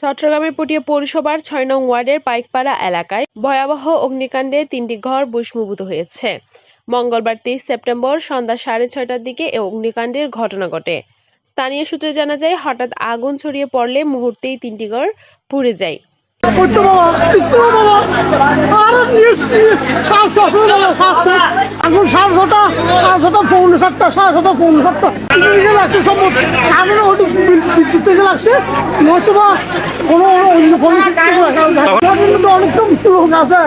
চট্টগ্রামের পৌরসভার ছয় নং ওয়ার্ডের পাইকপাড়া এলাকায় ভয়াবহ অগ্নিকাণ্ডে তিনটি ঘর ভস্মীভূত হয়েছে। মঙ্গলবার তেইশ সেপ্টেম্বর সন্ধ্যা সাড়ে ছয়টার দিকে এ অগ্নিকাণ্ডের ঘটনা ঘটে। স্থানীয় সূত্রে জানা যায়, হঠাৎ আগুন ছড়িয়ে পড়লে মুহূর্তেই তিনটি ঘর পুড়ে যায়। বাবা সাতশো এখন সাড়ে ছটা সাড়ে ছটা পৌনে সাতটা সাড়ে ছটা পৌনে সাতটা দিকে লাগছে সব আগে ওটু বিদ্যুৎ থেকে লাগছে নয়তো বা কোনো অন্য কোনো কিন্তু অনেক লোক আছে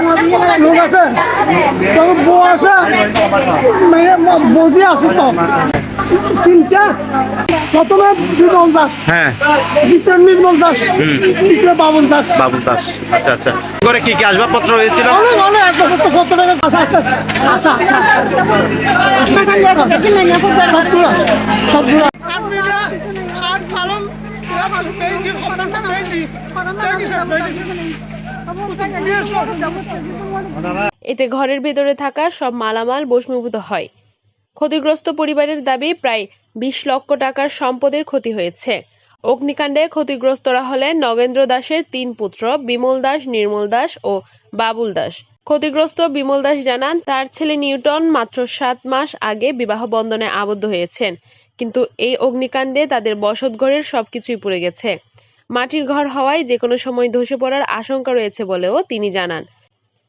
লোক আছে বউ আছে মেয়ে বৌদি আছে তো তিনটা প্রথমে বিমল দাস হ্যাঁ। দ্বিতীয় নির্মল দাস। তৃতীয় বাবন দাস বাবুল দাস। আচ্ছা আচ্ছা কি কি আসবাবপত্র হয়েছিল? অনেক অনেক এক এতে ঘরের ভেতরে থাকা সব মালামাল ভস্মীভূত হয়। ক্ষতিগ্রস্ত পরিবারের দাবি, প্রায় বিশ লক্ষ টাকার সম্পদের ক্ষতি হয়েছে। অগ্নিকাণ্ডে ক্ষতিগ্রস্তরা হলেন নগেন্দ্র দাসের তিন পুত্র, বিমল দাস, নির্মল দাস ও বাবুল দাস। ক্ষতিগ্রস্ত বিমল দাস জানান, তার ছেলে নিউটন মাত্র সাত মাস আগে বিবাহ বন্ধনে আবদ্ধ হয়েছেন। কিন্তু এই অগ্নিকাণ্ডে তাদের বসতঘরের সবকিছুই পুড়ে গেছে। মাটির ঘর হওয়ায় যে কোনো সময় ধসে পড়ার আশঙ্কা রয়েছে বলেও তিনি জানান।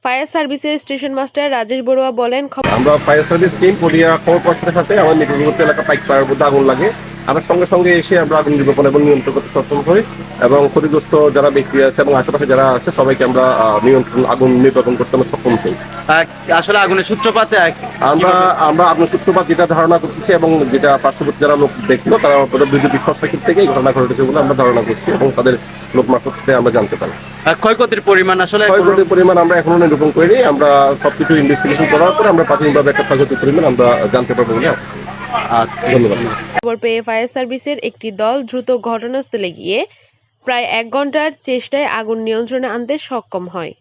ফায়ার সার্ভিসের স্টেশন মাস্টার রাজেশ বড়ুয়া বলেন, আমরা ফায়ার সার্ভিস টিম পটিয়া খবর সাথে আমার নিকটবর্তী এলাকা পাইক পাড়ার মধ্যে আগুন লাগে। আমরা সঙ্গে সঙ্গে এসে আমরা আগুন নির্বাপন এবং নিয়ন্ত্রণ করতে সক্ষম হই এবং ক্ষতিগ্রস্ত যারা ব্যক্তি আছে এবং আশেপাশে যারা আছে সবাইকে আমরা নিয়ন্ত্রণ আগুন নির্বাপন করতে আমরা সক্ষম হই আসলে আগুনের সূত্রপাত আমরা আমরা আগুন সূত্রপাত যেটা ধারণা করতেছি এবং যেটা পার্শ্ববর্তী যারা লোক দেখল তারা বিদ্যুৎ শর্ট থেকে এই ঘটনা ঘটেছে বলে আমরা ধারণা করছি এবং তাদের লোক মারফত থেকে আমরা জানতে পারি। ক্ষয়ক্ষতির পরিমাণ আসলে ক্ষয়ক্ষতির পরিমাণ আমরা এখনও নিরূপণ করিনি। আমরা সবকিছু ইনভেস্টিগেশন করার পরে আমরা প্রাথমিকভাবে একটা ক্ষয়ক্ষতির পরিমাণ আমরা জানতে পারব বলে ধন্যবাদ। খবর পেয়ে ফায়ার সার্ভিসের একটি দল দ্রুত ঘটনাস্থলে গিয়ে প্রায় এক ঘণ্টার চেষ্টায় আগুন নিয়ন্ত্রণে আনতে সক্ষম হয়।